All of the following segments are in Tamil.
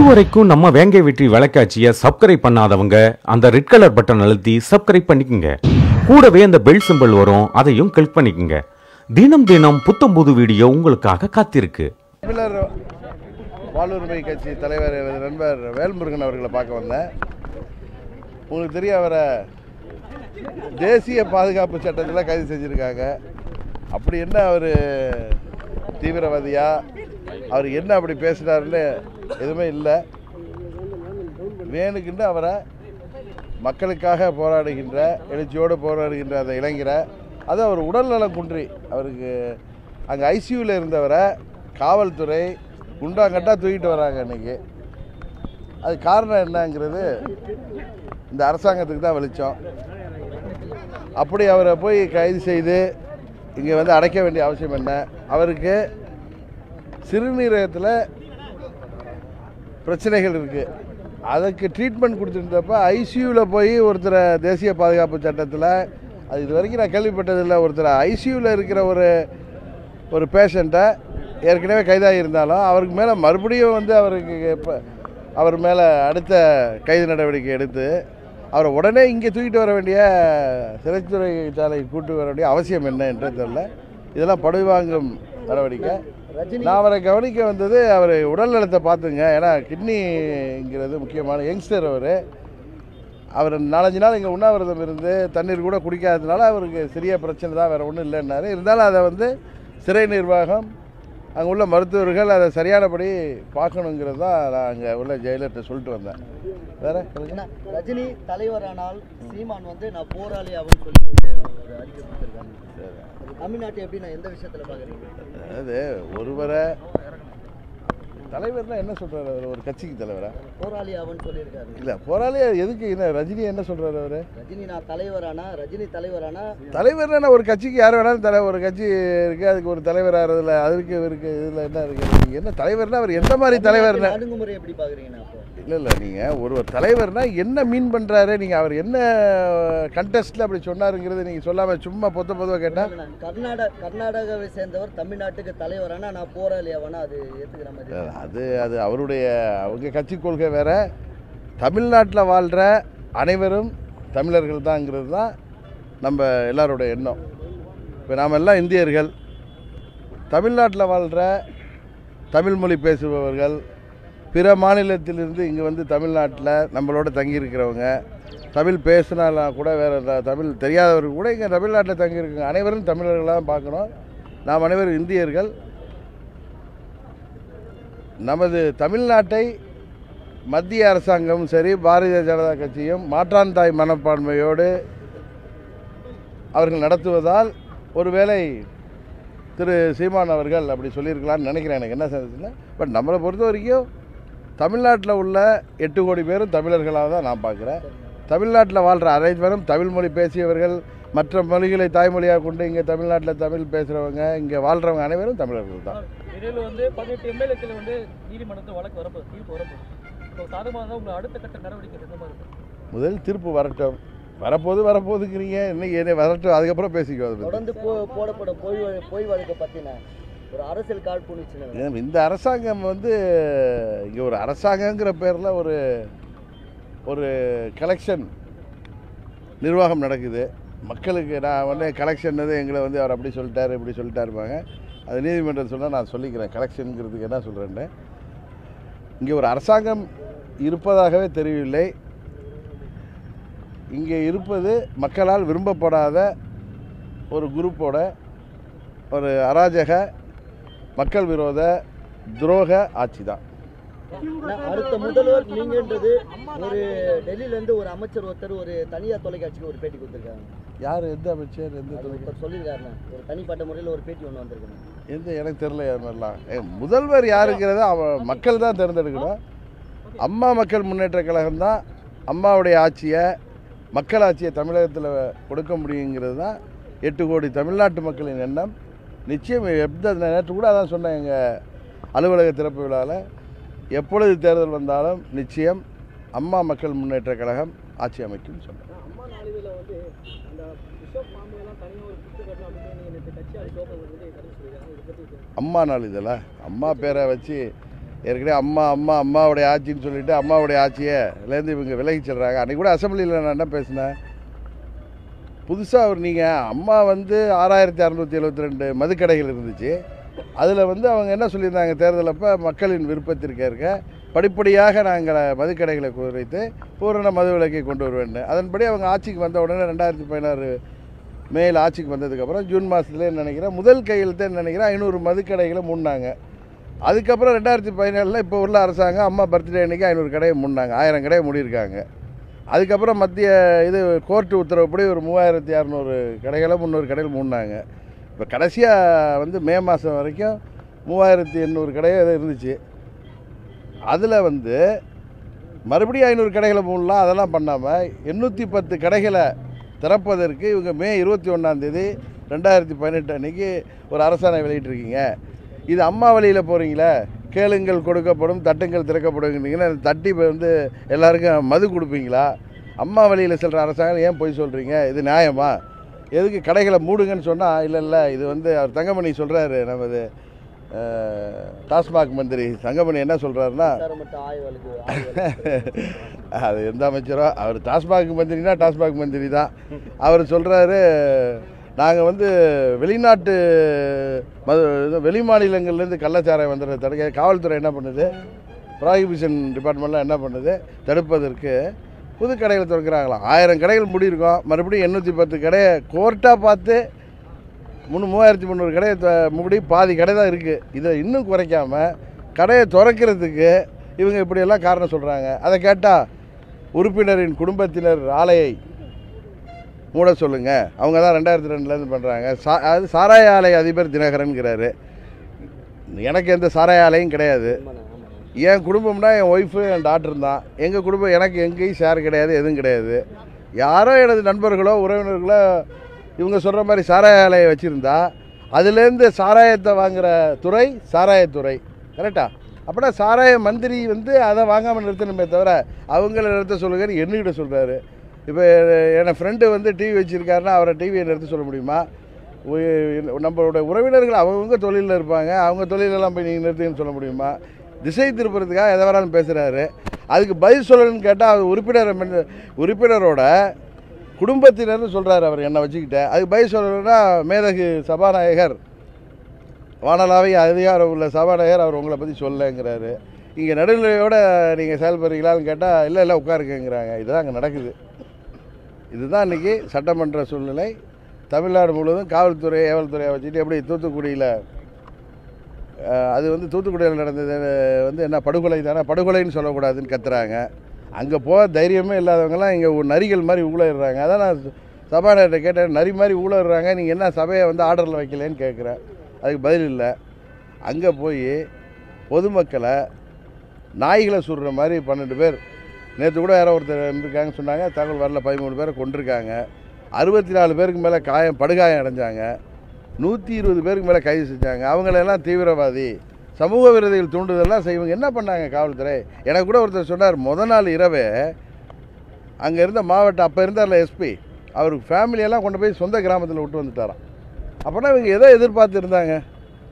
இதுவரைக்கும் நம்ம வேங்கை வெற்றி விளக்காட்சியை சப்ஸ்கிரைப் பண்ணாதவங்க அந்த ரெட் கலர் பட்டன் அழுத்தி சப்ஸ்கிரைப் பண்ணிக்கோங்க. கூடவே அந்த பெல் சிம்பல் வரும் அதையும் கிளிக் பண்ணிக்கோங்க. தினம் தினம் புத்தம் புது வீடியோ உங்களுக்காக காத்திருக்கு. தமிழர் வாழ்வுரிமை கட்சி தலைவர் நண்பர் வேல்முருகன் அவர்களை பார்க்க வந்தேன். உங்களுக்கு தெரிய அவரை தேசிய பாதுகாப்பு சட்டத்தில் கைது செஞ்சுருக்காங்க. அப்படி என்ன அவர் தீவிரவாதியா? அவர் என்ன அப்படி பேசுகிறாருன்னு எதுவுமே இல்லை. வேணுக்குன்னு அவரை மக்களுக்காக போராடுகின்ற எழுச்சியோடு போராடுகின்ற அந்த இளைஞரை அது அவர் உடல்நலம் குன்றி அவருக்கு அங்கே ஐசியூவில் இருந்தவரை காவல்துறை குண்டாங்கட்டாக தூக்கிட்டு வராங்க இன்றைக்கி அது காரணம் என்னங்கிறது இந்த அரசாங்கத்துக்கு தான் வெளிச்சம். அப்படி அவரை போய் கைது செய்து இங்கே வந்து அடைக்க வேண்டிய அவசியம் என்ன? அவருக்கு சிறுநீரகத்தில் பிரச்சனைகள் இருக்குது அதுக்கு ட்ரீட்மெண்ட் கொடுத்துருந்தப்ப ஐசியூவில் போய் ஒருத்தரை தேசிய பாதுகாப்பு சட்டத்தில் அது இது வரைக்கும் நான் கேள்விப்பட்டதில்லை ஒருத்தர் ஐசியூவில் இருக்கிற ஒரு ஒரு பேஷண்ட்டை ஏற்கனவே கைதாகி இருந்தாலும் அவருக்கு மேலே மறுபடியும் வந்து அவருக்கு இப்போ அவர் மேலே அடுத்த கைது நடவடிக்கை எடுத்து அவரை உடனே இங்கே தூக்கிட்டு வர வேண்டிய சிறைத்துறை சாலைக்கு கூட்டு வர வேண்டிய அவசியம் என்ன என்றே தெரில இதெல்லாம் படுவாங்கும் நடவடிக்கை. நான் அவரை கவனிக்க வந்தது அவர் உடல் நலத்தை பார்த்துங்க. ஏன்னா கிட்னிங்கிறது முக்கியமான யங்ஸ்டர் அவர். அவர் நாலஞ்சு நாள் இங்கே உண்ணாவிரதம் இருந்து தண்ணீர் கூட குடிக்காததுனால அவருக்கு சிறிய பிரச்சனை தான் வேறு ஒன்றும் இல்லைன்னாரு. இருந்தாலும் அதை வந்து சிறை நிர்வாகம் அங்கே உள்ள மருத்துவர்கள் அதை சரியானபடி பார்க்கணுங்கிறது தான் நான் அங்கே உள்ள ஜெயிலர்கிட்ட சொல்லிட்டு வந்தேன். வேற? ரஜினி தலைவரானால் சீமான் வந்து நான் போராளி அப்படின்னு சொல்லி ஒரு ஒரு அறிக்கை கொடுத்துருக்காங்க. தமிழ்நாட்டை எப்படி நான் எந்த விஷயத்துல பாக்குறீங்க? அதாவது ஒருவரை தலைவர்னா என்ன சொல்கிறார் அவர்? ஒரு கட்சிக்கு தலைவரா? போராளி அவன் சொல்லியிருக்காரு. இல்லை போராளி எதுக்கு? என்ன ரஜினி என்ன சொல்கிறார் அவர்? ரஜினி நான் தலைவரானா? ரஜினி தலைவரானா? தலைவர்னா ஒரு கட்சிக்கு யார் வேணாலும் தலை ஒரு கட்சி இருக்குது அதுக்கு ஒரு தலைவர் ஆகிறதுல அதுக்கு இருக்கு இதில் என்ன இருக்குது நீங்கள் என்ன தலைவர்னா அவர் எந்த மாதிரி தலைவர்னா? அணுகுமுறை எப்படி பாக்குறீங்கண்ணா அப்போ? இல்லை இல்லை நீங்கள் ஒரு ஒரு தலைவர்னா என்ன மீன் பண்ணுறாரு நீங்கள் அவர் என்ன கண்டெஸ்ட்டில் அப்படி சொன்னாருங்கிறது நீங்கள் சொல்லாமல் சும்மா பொத்த பொதுவாக கேட்டால் கர்நாடக கர்நாடகாவை சேர்ந்தவர் தமிழ்நாட்டுக்கு தலைவரானா நான் போராளி அவனா அது ஏத்துக்கிற மாதிரி. அது அது அவருடைய அவங்க கட்சி கொள்கை வேற. தமிழ்நாட்டில் வாழ்கிற அனைவரும் தமிழர்கள் தான்ங்கிறது தான் நம்ம எல்லாரோட எண்ணம். இப்போ நாம் எல்லாம் இந்தியர்கள். தமிழ்நாட்டில் வாழ்கிற தமிழ் மொழி பேசுபவர்கள் பிற மாநிலத்திலிருந்து இங்கே வந்து தமிழ்நாட்டில் நம்மளோட தங்கியிருக்கிறவங்க தமிழ் பேசினாலாம் கூட வேறு தமிழ் தெரியாதவர்கள் கூட இங்கே தமிழ்நாட்டில் தங்கியிருக்காங்க. அனைவரும் தமிழர்களாக தான் பார்க்கணும். நாம் அனைவரும் இந்தியர்கள். நமது தமிழ்நாட்டை மத்திய அரசாங்கமும் சரி பாரதிய ஜனதா கட்சியும் மாற்றான் தாய் மனப்பான்மையோடு அவர்கள் நடத்துவதால் ஒருவேளை திரு சீமான் அவர்கள் அப்படி சொல்லியிருக்கலாம்னு நினைக்கிறேன். எனக்கு என்ன சந்தேகத்தில் பட் நம்மளை பொறுத்த வரைக்கும் தமிழ்நாட்டில் உள்ள எட்டு கோடி பேரும் தமிழர்களாக தான் நான் பார்க்குறேன். தமிழ்நாட்டில் வாழ்கிற அனைவரும் தமிழ் மொழி பேசியவர்கள் மற்ற மொழிகளை தாய்மொழியாக கொண்டு இங்கே தமிழ்நாட்டில் தமிழ் பேசுகிறவங்க இங்கே வாழ்கிறவங்க அனைவரும் தமிழர்கள் தான். இதில் வந்து பதினெட்டு எம்எல்ஏக்கள் வந்து நீதிமன்றத்தில் வழக்கு வரப்போகுது தீர்ப்பு வரப்போகுது ஸோ சாதகமாக தான் உங்களை அடுத்த கட்ட நடவடிக்கை எந்த மாதிரி இருக்கும் முதல் தீர்ப்பு வரட்டும். வரப்போது வரப்போதுங்கிறீங்க. இன்னைக்கு என்ன வரட்டும். அதுக்கப்புறம் பேசிக்கோ அதை பற்றி தொடர்ந்து போ- போடப்படும் பொய் பொய் வழக்கை பத்தின ஒரு அரசியல் காழ்ப்புணர்ச்சி இந்த அரசாங்கம் வந்து இங்கே ஒரு அரசாங்கங்கிற பேரில் ஒரு ஒரு கலெக்ஷன் நிர்வாகம் நடக்குது. மக்களுக்கு நான் வந்து கலெக்ஷன் எங்களை வந்து அவர் அப்படி சொல்லிட்டாரு இப்படி சொல்லிட்டாருப்பாங்க அது நீதிமன்றம் சொன்னால் நான் சொல்லிக்கிறேன். கலெக்ஷனுங்கிறதுக்கு என்ன சொல்கிறேன்னு இங்கே ஒரு அரசாங்கம் இருப்பதாகவே தெரியவில்லை. இங்கே இருப்பது மக்களால் விரும்பப்படாத ஒரு குரூப்போட ஒரு அராஜக மக்கள் விரோத துரோக ஆட்சி தான். அடுத்த முதல்வர் நீங்கன்றது ஒரு டெல்லியிலேருந்து ஒரு அமைச்சர் ஒருத்தர் ஒரு தனியார் தொலைக்காட்சிக்கு ஒரு பேட்டி கொடுத்துருக்காங்க. யார் எந்த அமைச்சர் எந்த ஒருத்தர் சொல்லியிருக்காருண்ணா. ஒரு தனிப்பட்ட முறையில் ஒரு பேட்டி ஒன்று வந்திருக்குண்ணா. எந்த எனக்கு தெரில அது மாதிரிலாம் முதல்வர் யாருங்கிறத அவ மக்கள் தான் தேர்ந்தெடுக்கணும். அம்மா மக்கள் முன்னேற்ற கழகம் தான் அம்மாவுடைய ஆட்சியை மக்கள் ஆட்சியை தமிழகத்தில் கொடுக்க முடியுங்கிறது தான் எட்டு கோடி தமிழ்நாட்டு மக்களின் எண்ணம். நிச்சயம் எந்த நேற்று கூட அதான் சொன்னேன் எங்கள் அலுவலக திறப்பு விழாவில் எப்பொழுது தேர்தல் வந்தாலும் நிச்சயம் அம்மா மக்கள் முன்னேற்ற கழகம் ஆட்சி அமைக்கும் சொன்னேன். அம்மா வந்து அந்த பிஷப் மாமியெல்லாம் தனியாக ஒரு புக்கு கட்டணும் அப்படின்னு நீங்கள் நேற்று கட்சி அது வந்து கருத்து சொல்லியிருக்காங்க இதை பற்றி அம்மா நாள் இதில் அம்மா பேரை வச்சு ஏற்கனவே அம்மா அம்மா அம்மாவுடைய ஆட்சின்னு சொல்லிட்டு அம்மாவுடைய ஆட்சியிலேருந்து இவங்க விலகி செல்கிறாங்க அன்றைக்கி கூட அசம்பிளியில் நான் என்ன பேசினேன்? புதுசாக ஒரு நீங்கள் அம்மா வந்து ஆறாயிரத்தி அறநூற்றி எழுபத்தி ரெண்டு மதுக்கடைகள் இருந்துச்சு. அதில் வந்து அவங்க என்ன சொல்லியிருந்தாங்க? தேர்தலப்போ மக்களின் விருப்பத்திற்கேற்க படிப்படியாக நாங்கள் மதுக்கடைகளை குறைத்து பூரண மது விலக்கை கொண்டு வருவேன் அதன்படி அவங்க ஆட்சிக்கு வந்த உடனே ரெண்டாயிரத்தி பதினாறு மேல் ஆட்சிக்கு வந்ததுக்கப்புறம் ஜூன் மாதத்துலேயே நினைக்கிறேன் முதல் கையெழுத்தே நினைக்கிறேன் ஐநூறு மதுக்கடைகளை முன்னாங்க. அதுக்கப்புறம் ரெண்டாயிரத்தி பதினேழில் இப்போ உள்ள அரசாங்கம் அம்மா பர்த்டே அன்றைக்கி ஐநூறு கடையை முன்னாங்க ஆயிரம் கடையை மூடியிருக்காங்க. அதுக்கப்புறம் மத்திய இது கோர்ட்டு உத்தரவுப்படி ஒரு மூவாயிரத்தி அறநூறு கடைகளை முந்நூறு கடைகள் மூடினாங்க இப்போ கடைசியாக வந்து மே மாதம் வரைக்கும் மூவாயிரத்தி எண்ணூறு கடையாக ஏதோ இருந்துச்சு. அதில் வந்து மறுபடியும் ஐநூறு கடைகளை மூடலாம் அதெல்லாம் பண்ணாமல் எண்ணூற்றி பத்து கடைகளை திறப்பதற்கு இவங்க மே இருபத்தி ஒன்றாந்தேதி ரெண்டாயிரத்தி பதினெட்டு அன்றைக்கி ஒரு அரசாணை வெளியிட்டிருக்கீங்க. இது அம்மா வழியில் போகிறீங்களே கேளுங்கள் கொடுக்கப்படும் தட்டுங்கள் திறக்கப்படுங்கிறீங்கன்னா தட்டி இப்போ வந்து எல்லாருக்கும் மது கொடுப்பீங்களா? அம்மா வழியில் செல்கிற அரசாங்கம் ஏன் போய் சொல்கிறீங்க இது நியாயமா? எதுக்கு கடைகளை மூடுங்கன்னு சொன்னால் இல்லை இல்லை இது வந்து அவர் தங்கமணி சொல்கிறாரு நமது டாஸ்மாக் மந்திரி தங்கமணி என்ன சொல்கிறாருன்னா அது எந்த அமைச்சரோ அவர் டாஸ்மாக் மந்திரினா டாஸ்மாக் மந்திரி தான். அவர் சொல்கிறாரு நாங்கள் வந்து வெளிநாட்டு மது வெளி மாநிலங்கள்லேருந்து கள்ளச்சாராயம் வந்துடுற தடுக்க காவல்துறை என்ன பண்ணுது? ப்ராஹிபிஷன் டிபார்ட்மெண்ட்லாம் என்ன பண்ணுது? தடுப்பதற்கு புது கடைகளை திறக்கிறாங்களாம். ஆயிரம் கடைகள் முடியிருக்கோம். மறுபடியும் எண்ணூற்றி பத்து கடையை கோர்ட்டாக பார்த்து முந்நூ மூவாயிரத்தி முந்நூறு கடையை த- பாதி கடை தான் இருக்குது இதை இன்னும் குறைக்காமல் கடையை திறக்கிறதுக்கு இவங்க இப்படியெல்லாம் காரணம் சொல்கிறாங்க அதை கேட்டால் உறுப்பினரின் குடும்பத்தினர் ஆலையை மூட சொல்லுங்கள் அவங்க தான் ரெண்டாயிரத்தி ரெண்டுலேருந்து பண்ணுறாங்க சா அது சாராய ஆலை அதிபர் தினகரன்கிறாரு. எனக்கு எந்த சாராய ஆலையும் கிடையாது. என் குடும்பம்னா என் ஒய்ஃபு என் டாக்டர் தான். எங்கள் குடும்பம் எனக்கு எங்கேயும் ஷேர் கிடையாது எதுவும் கிடையாது. யாரோ எனது நண்பர்களோ உறவினர்களோ இவங்க சொல்கிற மாதிரி சாராய ஆலையை வச்சுருந்தா அதுலேருந்து சாராயத்தை வாங்குகிற துறை சாராயத்துறை கரெக்டா அப்படின்னா சாராய மந்திரி வந்து அதை வாங்காமல் நிறுத்தணுமே தவிர அவங்கள நிறுத்த சொல்லுங்கன்னு என்னகிட்ட சொல்கிறாரு இப்போ என் ஃப்ரெண்டு வந்து டிவி வச்சுருக்காருன்னா அவரை டிவியை நிறுத்த சொல்ல முடியுமா? உ- நம்மளோட உறவினர்கள் அவங்கவுங்க தொழிலில் இருப்பாங்க அவங்க தொழிலெல்லாம் போய் நீங்கள் நிறுத்துங்கன்னு சொல்ல முடியுமா? திசை திருப்புறதுக்காக எதை வராலும் பேசுகிறாரு அதுக்கு பதில் சொல்லணும்னு கேட்டால் அவர் உறுப்பினர் உறுப்பினரோட குடும்பத்தினர்னு சொல்கிறார் அவர் என்னை வச்சுக்கிட்ட. அதுக்கு பதில் சொல்லணும்னா மேதகு சபாநாயகர் வானலாவை அதிகாரம் உள்ள சபாநாயகர் அவர் உங்களை பற்றி சொல்லலைங்கிறாரு. இங்கே நடுநிலையோடு நீங்கள் செயல்படுறீங்களான்னு கேட்டால் இல்லை இல்லை உட்காருக்குங்கிறாங்க இதுதான் அங்கே நடக்குது. இதுதான் இன்றைக்கி சட்டமன்ற சூழ்நிலை. தமிழ்நாடு முழுவதும் காவல்துறை ஏவல்துறையை வச்சுட்டு எப்படி தூத்துக்குடியில் அது வந்து தூத்துக்குடியில் நடந்தது வந்து என்ன படுகொலை தானே? படுகொலைன்னு சொல்லக்கூடாதுன்னு கத்துறாங்க. அங்கே போக தைரியமே இல்லாதவங்கலாம் இங்கே நரிகள் மாதிரி ஊழறாங்க அதான் நான் சபாநாயகர்கிட்ட கேட்டேன் நரி மாதிரி ஊழறாங்க நீங்கள் என்ன சபையை வந்து ஆர்டரில் வைக்கலன்னு கேட்குறேன் அதுக்கு பதில் இல்லை. அங்கே போய் பொதுமக்களை நாய்களை சுடுற மாதிரி பன்னெண்டு பேர். நேற்று கூட யாரோ ஒருத்தர் இருந்திருக்காங்க சொன்னாங்க தகவல் வரல பதிமூணு பேரை கொண்டிருக்காங்க அறுபத்தி நாலு பேருக்கு மேலே காயம் படுகாயம் அடைஞ்சாங்க. நூற்றி இருபது பேருக்கு மேலே கைது செஞ்சாங்க. அவங்களெல்லாம் தீவிரவாதி. சமூக விரோதிகள் தூண்டுதெல்லாம் செய்வாங்க. என்ன பண்ணாங்க காவல்துறை? எனக்கு கூட ஒருத்தர் சொன்னார் முத நாள் இரவே அங்கே இருந்த மாவட்டம் அப்போ இருந்தார்ல எஸ்பி அவருக்கு ஃபேமிலியெல்லாம் கொண்டு போய் சொந்த கிராமத்தில் விட்டு வந்துட்டாராம். அப்போனா இவங்க எதை எதிர்பார்த்துருந்தாங்க?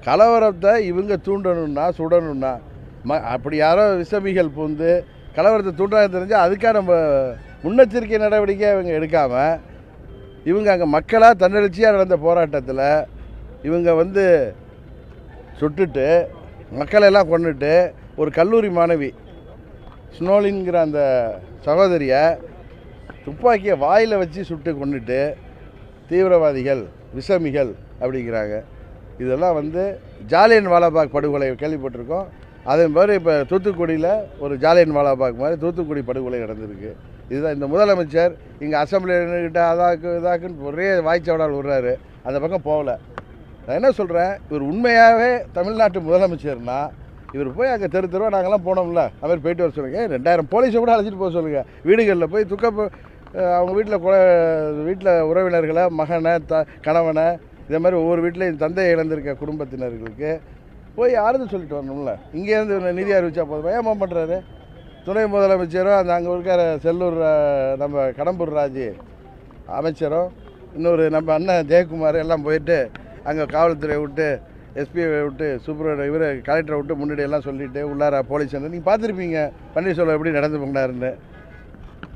கலவரத்தை இவங்க தூண்டணும்னா சுடணும்னா ம அப்படி யாரோ விஷமிகள் பூந்து கலவரத்தை தூண்டாக தெரிஞ்சால் அதுக்காக நம்ம முன்னெச்சரிக்கை நடவடிக்கை இவங்க எடுக்காமல் இவங்க அங்கே மக்களாக தன்னெழுச்சியாக நடந்த போராட்டத்தில் இவங்க வந்து சுட்டுட்டு மக்களெல்லாம் கொண்டுட்டு ஒரு கல்லூரி மாணவி ஸ்னோலின்கிற அந்த சகோதரியை துப்பாக்கியை வாயில் வச்சு சுட்டு கொண்டுட்டு தீவிரவாதிகள் விஷமிகள் அப்படிங்கிறாங்க. இதெல்லாம் வந்து ஜாலியன் வாலாபாக் படுகொலை கேள்விப்பட்டிருக்கோம். அதே மாதிரி இப்போ தூத்துக்குடியில் ஒரு ஜாலியன் வாலாபாக் மாதிரி தூத்துக்குடி படுகொலை நடந்திருக்கு. இதுதான் இந்த முதலமைச்சர் இங்கே அசம்பிளிகிட்ட அதாக்கு இதாக்குன்னு ஒரே வாய்ச்சவடால் விடுறாரு. அந்த பக்கம் போகல. நான் என்ன சொல்கிறேன் இவர் உண்மையாகவே தமிழ்நாட்டு முதலமைச்சர்னா இவர் போய் அங்கே தெரு தெருவா நாங்கள்லாம் போனோம்ல அது மாதிரி போயிட்டு வர சொல்லுங்கள் ரெண்டாயிரம் போலீஸை கூட அழைச்சிட்டு போக சொல்லுங்கள் வீடுகளில் போய் துக்க அவங்க வீட்டில் குல வீட்டில் உறவினர்களை மகனை த கணவனை இதே மாதிரி ஒவ்வொரு வீட்லேயும் தந்தையை இழந்திருக்க குடும்பத்தினர்களுக்கு போய் ஆறுதல் சொல்லிட்டு வரணும்ல. இங்கேருந்து நிதி அறிவிச்சா போதுமா? ஏமா பண்ணுறாரு துணை முதலமைச்சரும் அந்த அங்கே இருக்கிற செல்லூர் நம்ம கடம்பூர் ராஜு அமைச்சரும் இன்னொரு நம்ம அண்ணன் ஜெயக்குமார் எல்லாம் போயிட்டு அங்கே காவல்துறையை விட்டு எஸ்பியை விட்டு சூப்பர் இவர் கலெக்டரை விட்டு முன்னாடி எல்லாம் உள்ளார போலீஸ் நீங்கள் பார்த்துருப்பீங்க பன்னீர்செல்வம் எப்படி நடந்து போனாருன்னு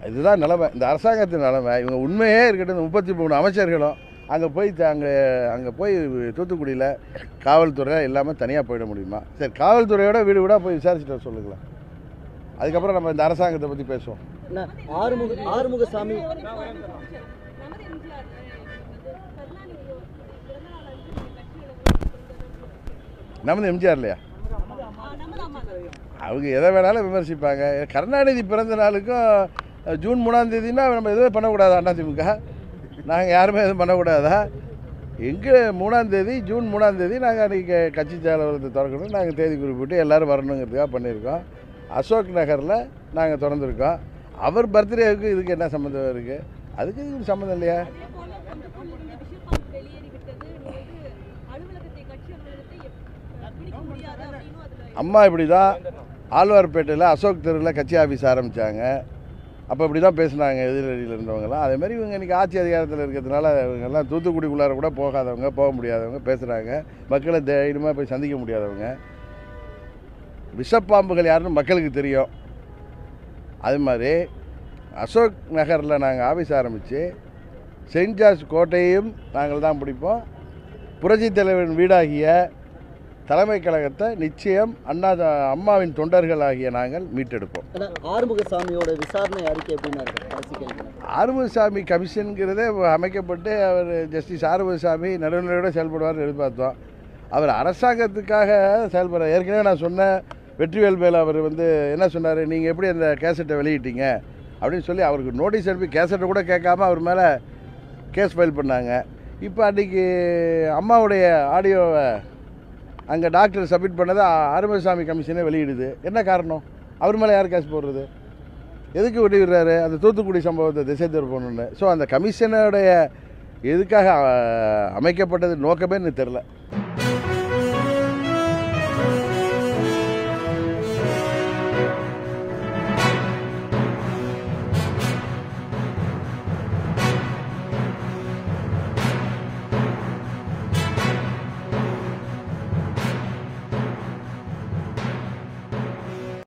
இதுதான் நிலமை. இந்த அரசாங்கத்தின் நிலமை. இவங்க உண்மையே இருக்கட்டும் இந்த முப்பத்தி மூணு அமைச்சர்களும் அங்கே போய் அங்கே அங்கே போய் தூத்துக்குடியில் காவல்துறை இல்லாமல் தனியாக போயிட முடியுமா? சரி காவல்துறையோட வீடு வீடாக போய் விசாரிச்சுட்டு சொல்லுங்களேன். அதுக்கப்புறம் நம்ம இந்த அரசாங்கத்தை பற்றி பேசுவோம். ஆறுமுக ஆறுமுகசாமி நமது எம்ஜிஆர் கருணாநிதி பிறந்த நாள் அன்று கட்சியோட நமது எம்ஜிஆர் இல்லையா? அவங்க எதை வேணாலும் விமர்சிப்பாங்க. கருணாநிதி பிறந்த நாளுக்கும் ஜூன் மூணாம் தேதினா நம்ம எதுவுமே பண்ணக்கூடாதா அதிமுக நாங்கள் யாருமே எதுவும் பண்ணக்கூடாதா? எங்கே மூணாம் தேதி ஜூன் மூணாம் தேதி நாங்கள் அன்றைக்கி கட்சி அலுவலகத்தை திறக்கணும். நாங்கள் தேதி குறிப்பிட்டு எல்லோரும் வரணுங்கிறதுக்காக பண்ணியிருக்கோம். அசோக் நகரில் நாங்கள் திறந்துருக்கோம். அவர் பர்த்டேவுக்கு இதுக்கு என்ன சம்மந்தம் இருக்குது அதுக்கு இதுக்கு சம்மந்தம் இல்லையா அதே போல தொண்டக்குள் இருந்த விஷயப்பால் வெளியேறிவிட்டது நீ வந்து அலுவலகத்தை கட்சி அலுவலகத்தை எப்- பிடிக்க முடியாது அப்படின்னு அதுல அம்மா இப்படி தான் ஆழ்வார்பேட்டையில் அசோக் தெருவில் கட்சி ஆஃபீஸ் ஆரம்பித்தாங்க அப்போ இப்படி தான் பேசினாங்க எதிரடியில் இருந்தவங்கலாம் அதே மாதிரி இவங்க இன்றைக்கி ஆட்சி அதிகாரத்தில் இருக்கிறதுனால இவங்கெல்லாம் தூத்துக்குடிக்குள்ளார கூட போகாதவங்க போக முடியாதவங்க பேசுகிறாங்க மக்களை தைரியமாக போய் சந்திக்க முடியாதவங்க. விஷப்பாம்புகள் யாருன்னு மக்களுக்கு தெரியும். அது மாதிரி அசோக் நகரில் நாங்கள் ஆஃபீஸ் ஆரம்பித்து செயின்ட் ஜார்ஜ் கோட்டையும் நாங்கள் தான் பிடிப்போம். புரட்சித் தலைவரின் வீடாகிய தலைமை கழகத்தை நிச்சயம் அண்ணா அம்மாவின் தொண்டர்கள் ஆகிய நாங்கள் மீட்டெடுப்போம். ஆறுமுகசாமியோட விசாரணை அறிக்கை கேள்வி. ஆறுமுகசாமி கமிஷனுங்கிறதே அமைக்கப்பட்டு அவர் ஜஸ்டிஸ் ஆறுமுகசாமி நடுநிலையோடு செயல்படுவார்னு எதிர்பார்த்தோம். அவர் அரசாங்கத்துக்காக செயல்பட ஏற்கனவே நான் சொன்னேன் வெற்றிவேல் மேல் அவர் வந்து என்ன சொன்னார்? நீங்கள் எப்படி அந்த கேசட்டை வெளியிட்டீங்க? அப்படின்னு சொல்லி அவருக்கு நோட்டீஸ் அனுப்பி கேசட்டை கூட கேட்காம அவர் மேலே கேஸ் ஃபைல் பண்ணாங்க. இப்போ அன்றைக்கி அம்மாவுடைய ஆடியோவை அங்கே டாக்டர் சப்மிட் பண்ணதை அருமசாமி கமிஷனே வெளியிடுது. என்ன காரணம்? அவர் மேலே யார் கேஸ் போடுறது? எதுக்கு விடுகிறாரு அந்த தூத்துக்குடி சம்பவத்தை திசை திருப்பணுன்னு ஸோ அந்த கமிஷனுடைய எதுக்காக அமைக்கப்பட்டது நோக்கமே எனக்கு தெரில